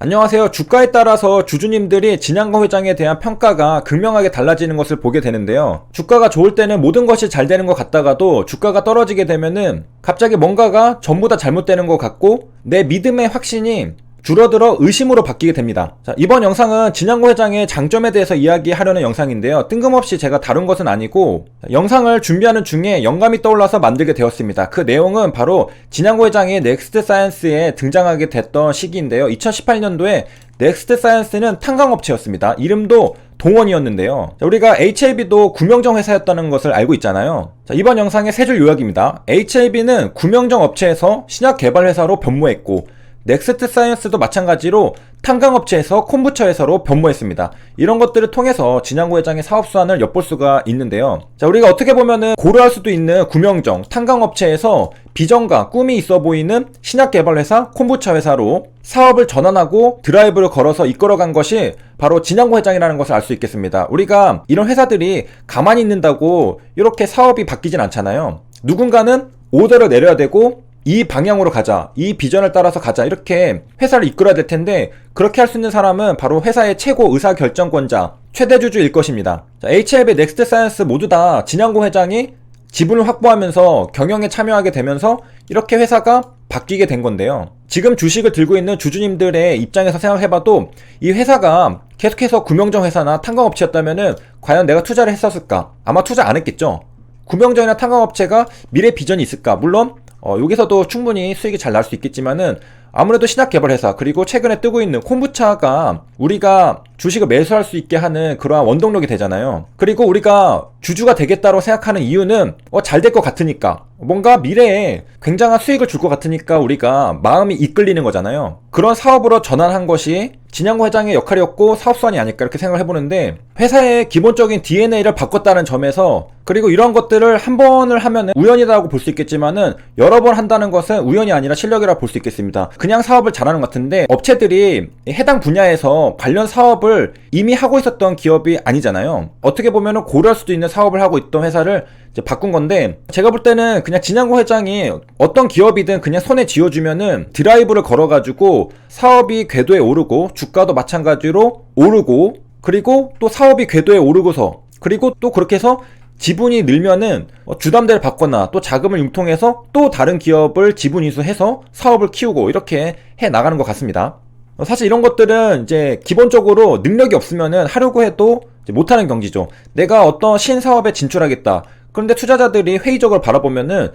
안녕하세요. 주가에 따라서 주주님들이 진양거 회장에 대한 평가가 극명하게 달라지는 것을 보게 되는데요. 주가가 좋을 때는 모든 것이 잘 되는 것 같다가도 주가가 떨어지게 되면은 갑자기 뭔가가 전부 다 잘못되는 것 같고 내 믿음의 확신이 줄어들어 의심으로 바뀌게 됩니다. 자, 이번 영상은 진양고 회장의 장점에 대해서 이야기하려는 영상인데요. 뜬금없이 제가 다룬 것은 아니고 영상을 준비하는 중에 영감이 떠올라서 만들게 되었습니다. 그 내용은 바로 진양고 회장이 넥스트 사이언스에 등장하게 됐던 시기인데요. 2018년도에 넥스트 사이언스는 탄광업체였습니다. 이름도 동원이었는데요. 자, 우리가 HLB도 구명정 회사였다는 것을 알고 있잖아요. 자, 이번 영상의 세 줄 요약입니다. HLB는 구명정 업체에서 신약 개발 회사로 변모했고 넥스트 사이언스도 마찬가지로 탄광업체에서 콤부처 회사로 변모했습니다. 이런 것들을 통해서 진양구 회장의 사업 수완을 엿볼 수가 있는데요. 자, 우리가 어떻게 보면은 고려할 수도 있는 구명정, 탄광업체에서 비전과 꿈이 있어 보이는 신약 개발 회사 콤부처 회사로 사업을 전환하고 드라이브를 걸어서 이끌어간 것이 바로 진양구 회장이라는 것을 알 수 있겠습니다. 우리가 이런 회사들이 가만히 있는다고 이렇게 사업이 바뀌진 않잖아요. 누군가는 오더를 내려야 되고 이 방향으로 가자. 이 비전을 따라서 가자. 이렇게 회사를 이끌어야 될 텐데 그렇게 할 수 있는 사람은 바로 회사의 최고 의사 결정권자, 최대 주주일 것입니다. 자, HLB, 넥스트 사이언스 모두 다 진양고 회장이 지분을 확보하면서 경영에 참여하게 되면서 이렇게 회사가 바뀌게 된 건데요. 지금 주식을 들고 있는 주주님들의 입장에서 생각해봐도 이 회사가 계속해서 구명정 회사나 탄광업체였다면은 과연 내가 투자를 했었을까? 아마 투자 안 했겠죠. 구명정이나 탄광업체가 미래 비전이 있을까? 물론 어, 여기서도 충분히 수익이 잘 날 수 있겠지만은 아무래도 신약 개발 회사 그리고 최근에 뜨고 있는 콤부차가 우리가 주식을 매수할 수 있게 하는 그러한 원동력이 되잖아요. 그리고 우리가 주주가 되겠다고 생각하는 이유는 어, 잘 될 것 같으니까 뭔가 미래에 굉장한 수익을 줄 것 같으니까 우리가 마음이 이끌리는 거잖아요. 그런 사업으로 전환한 것이 진양고 회장의 역할이었고 사업수완이 아닐까 이렇게 생각을 해보는데 회사의 기본적인 DNA를 바꿨다는 점에서 그리고 이런 것들을 한 번을 하면은 우연이라고 볼 수 있겠지만은 여러 번 한다는 것은 우연이 아니라 실력이라고 볼수 있겠습니다. 그냥 사업을 잘하는 것 같은데 업체들이 해당 분야에서 관련 사업을 이미 하고 있었던 기업이 아니잖아요. 어떻게 보면은 고려할 수도 있는 사업을 하고 있던 회사를 바꾼 건데 제가 볼 때는 그냥 진양고 회장이 어떤 기업이든 그냥 손에 쥐어주면은 드라이브를 걸어가지고 사업이 궤도에 오르고 주가도 마찬가지로 오르고 그리고 또 사업이 궤도에 오르고서 그리고 또 그렇게 해서 지분이 늘면은 어, 주담대를 받거나 또 자금을 융통해서 또 다른 기업을 지분 이수해서 사업을 키우고 이렇게 해 나가는 것 같습니다. 어, 사실 이런 것들은 이제 기본적으로 능력이 없으면은 하려고 해도 못하는 경지죠. 내가 어떤 신사업에 진출하겠다. 그런데 투자자들이 회의적으로 바라보면은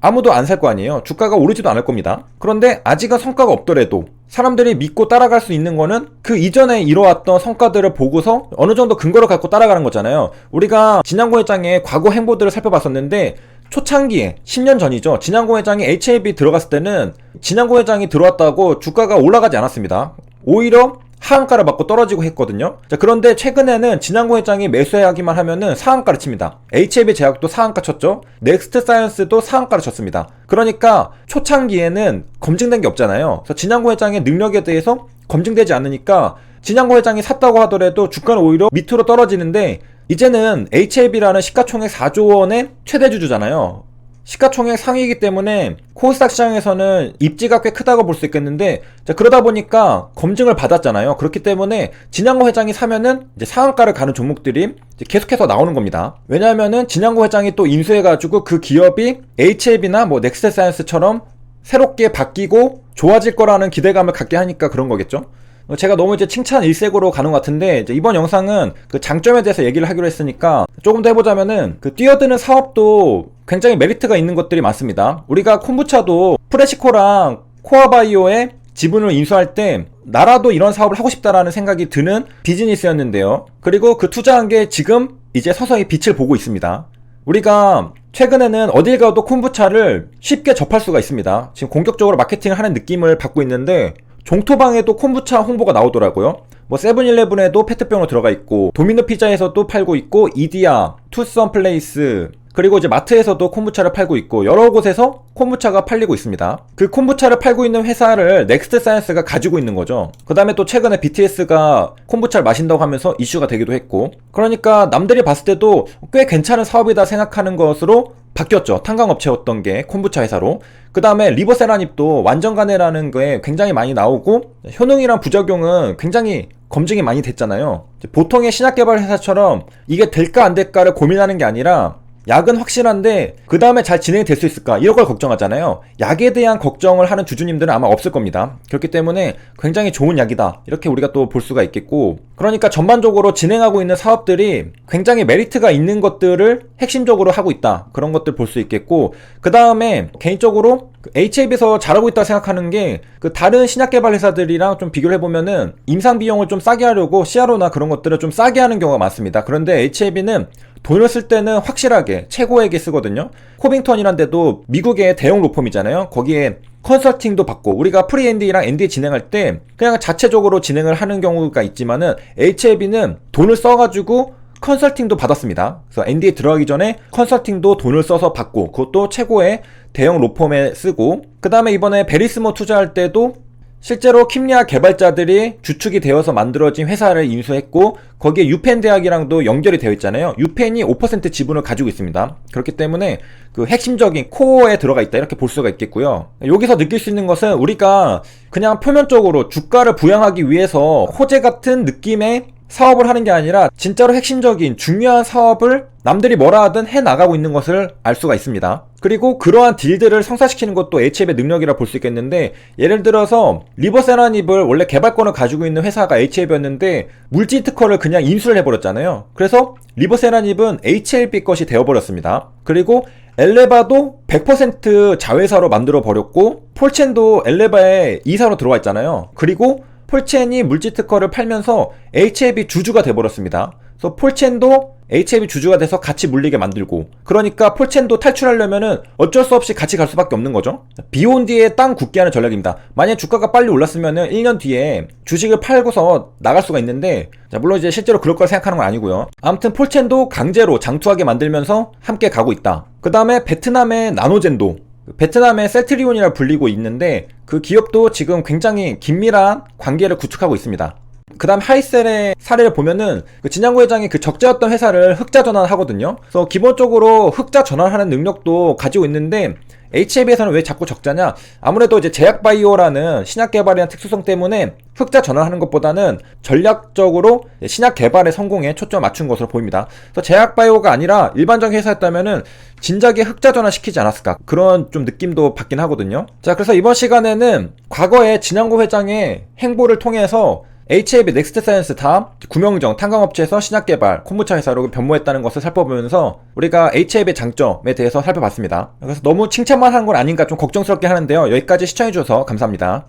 아무도 안 살 거 아니에요. 주가가 오르지도 않을 겁니다. 그런데 아직은 성과가 없더라도 사람들이 믿고 따라갈 수 있는 거는 그 이전에 이뤄왔던 성과들을 보고서 어느 정도 근거를 갖고 따라가는 거잖아요. 우리가 진양고 회장의 과거 행보들을 살펴봤었는데 초창기에 10년 전이죠. 진양고 회장이 HAB 들어갔을 때는 진양고 회장이 들어왔다고 주가가 올라가지 않았습니다. 오히려 하한가를 맞고 떨어지고 했거든요. 자, 그런데 최근에는 진양고 회장이 매수하기만 하면은 상한가를 칩니다. HLB 제약도 상한가 쳤죠. 넥스트 사이언스도 상한가를 쳤습니다. 그러니까 초창기에는 검증된 게 없잖아요. 그래서 진양고 회장의 능력에 대해서 검증되지 않으니까 진양고 회장이 샀다고 하더라도 주가는 오히려 밑으로 떨어지는데 이제는 HLB라는 시가총액 4조 원의 최대 주주잖아요. 시가총액 상위이기 때문에 코스닥 시장에서는 입지가 꽤 크다고 볼 수 있겠는데 자, 그러다 보니까 검증을 받았잖아요. 그렇기 때문에 진양고 회장이 사면은 이제 상한가를 가는 종목들이 계속해서 나오는 겁니다. 왜냐하면은 진양고 회장이 또 인수해가지고 그 기업이 HLB나 뭐 넥스트 사이언스처럼 새롭게 바뀌고 좋아질 거라는 기대감을 갖게 하니까 그런 거겠죠. 제가 너무 이제 칭찬 일색으로 가는 것 같은데 이번 영상은 그 장점에 대해서 얘기를 하기로 했으니까 조금 더 해보자면은 그 뛰어드는 사업도 굉장히 메리트가 있는 것들이 많습니다. 우리가 콤부차도 프레시코랑 코아바이오의 지분을 인수할 때 나라도 이런 사업을 하고 싶다라는 생각이 드는 비즈니스였는데요. 그리고 그 투자한 게 지금 이제 서서히 빛을 보고 있습니다. 우리가 최근에는 어딜 가도 콤부차를 쉽게 접할 수가 있습니다. 지금 공격적으로 마케팅을 하는 느낌을 받고 있는데 종토방에도 콤부차 홍보가 나오더라고요. 뭐 세븐일레븐에도 페트병으로 들어가 있고 도미노 피자에서도 팔고 있고 이디야, 투썸 플레이스 그리고 이제 마트에서도 콤부차를 팔고 있고 여러 곳에서 콤부차가 팔리고 있습니다. 그 콤부차를 팔고 있는 회사를 넥스트 사이언스가 가지고 있는 거죠. 그 다음에 또 최근에 BTS가 콤부차를 마신다고 하면서 이슈가 되기도 했고 그러니까 남들이 봤을 때도 꽤 괜찮은 사업이다 생각하는 것으로 바뀌었죠. 탄광업체였던 게 콤부차 회사로. 그 다음에 리버세라닙도 완전가네라는 게 굉장히 많이 나오고 효능이랑 부작용은 굉장히 검증이 많이 됐잖아요. 보통의 신약 개발 회사처럼 이게 될까 안 될까를 고민하는 게 아니라 약은 확실한데 그 다음에 잘 진행이 될 수 있을까 이런 걸 걱정하잖아요. 약에 대한 걱정을 하는 주주님들은 아마 없을 겁니다. 그렇기 때문에 굉장히 좋은 약이다 이렇게 우리가 또 볼 수가 있겠고 그러니까 전반적으로 진행하고 있는 사업들이 굉장히 메리트가 있는 것들을 핵심적으로 하고 있다 그런 것들 볼 수 있겠고 그 다음에 개인적으로 HAB에서 잘하고 있다고 생각하는 게 그 다른 신약 개발 회사들이랑 좀 비교를 해보면은 임상 비용을 좀 싸게 하려고 CRO나 그런 것들을 좀 싸게 하는 경우가 많습니다. 그런데 HAB는 돈을 쓸 때는 확실하게 최고에게 쓰거든요. 코빙턴이란 데도 미국의 대형 로펌이잖아요. 거기에 컨설팅도 받고 우리가 프리 ND랑 ND 진행할 때 그냥 자체적으로 진행을 하는 경우가 있지만은 HAB는 돈을 써가지고 컨설팅도 받았습니다. 그래서 ND에 들어가기 전에 컨설팅도 돈을 써서 받고 그것도 최고의 대형 로펌에 쓰고 그 다음에 이번에 베리스모 투자할 때도 실제로 킴리아 개발자들이 주축이 되어서 만들어진 회사를 인수했고 거기에 유펜 대학이랑도 연결이 되어 있잖아요. 유펜이 5% 지분을 가지고 있습니다. 그렇기 때문에 그 핵심적인 코어에 들어가 있다 이렇게 볼 수가 있겠고요. 여기서 느낄 수 있는 것은 우리가 그냥 표면적으로 주가를 부양하기 위해서 호재 같은 느낌의 사업을 하는 게 아니라 진짜로 핵심적인 중요한 사업을 남들이 뭐라 하든 해 나가고 있는 것을 알 수가 있습니다. 그리고 그러한 딜들을 성사시키는 것도 HF의 능력이라 볼 수 있겠는데 예를 들어서 리버세라닙을 원래 개발권을 가지고 있는 회사가 HF였는데 물질 특허를 그냥 인수를 해버렸잖아요. 그래서 리버세라닙은 HLB 것이 되어버렸습니다. 그리고 엘레바도 100% 자회사로 만들어 버렸고 폴첸도 엘레바에 이사로 들어와 있잖아요. 그리고 폴첸이 물질 특허를 팔면서 HAB 주주가 돼버렸습니다. 그래서 폴첸도 HAB 주주가 돼서 같이 물리게 만들고 그러니까 폴첸도 탈출하려면은 어쩔 수 없이 같이 갈 수밖에 없는 거죠. 비온 뒤에 땅 굳게 하는 전략입니다. 만약 주가가 빨리 올랐으면은 1년 뒤에 주식을 팔고서 나갈 수가 있는데 자, 물론 이제 실제로 그럴 걸 생각하는 건 아니고요. 아무튼 폴첸도 강제로 장투하게 만들면서 함께 가고 있다. 그 다음에 베트남의 나노젠도 베트남의 셀트리온이라 불리고 있는데 그 기업도 지금 굉장히 긴밀한 관계를 구축하고 있습니다. 그 다음 하이셀의 사례를 보면은 그 진양구 회장이 그 적자였던 회사를 흑자 전환하거든요. 그래서 기본적으로 흑자 전환하는 능력도 가지고 있는데 HAB에서는 왜 자꾸 적자냐? 아무래도 이제 제약바이오라는 신약 개발이라는 특수성 때문에 흑자 전환하는 것보다는 전략적으로 신약 개발의 성공에 초점 맞춘 것으로 보입니다. 그래서 제약바이오가 아니라 일반적인 회사였다면은 진작에 흑자 전환 시키지 않았을까? 그런 좀 느낌도 받긴 하거든요. 자, 그래서 이번 시간에는 과거에 진양구 회장의 행보를 통해서 HAB 넥스트 사이언스 다음 구명정 탄광업체에서 신약 개발 콤부차 회사로 변모했다는 것을 살펴보면서 우리가 HAB의 장점에 대해서 살펴봤습니다. 그래서 너무 칭찬만 하는 건 아닌가 좀 걱정스럽게 하는데요. 여기까지 시청해주셔서 감사합니다.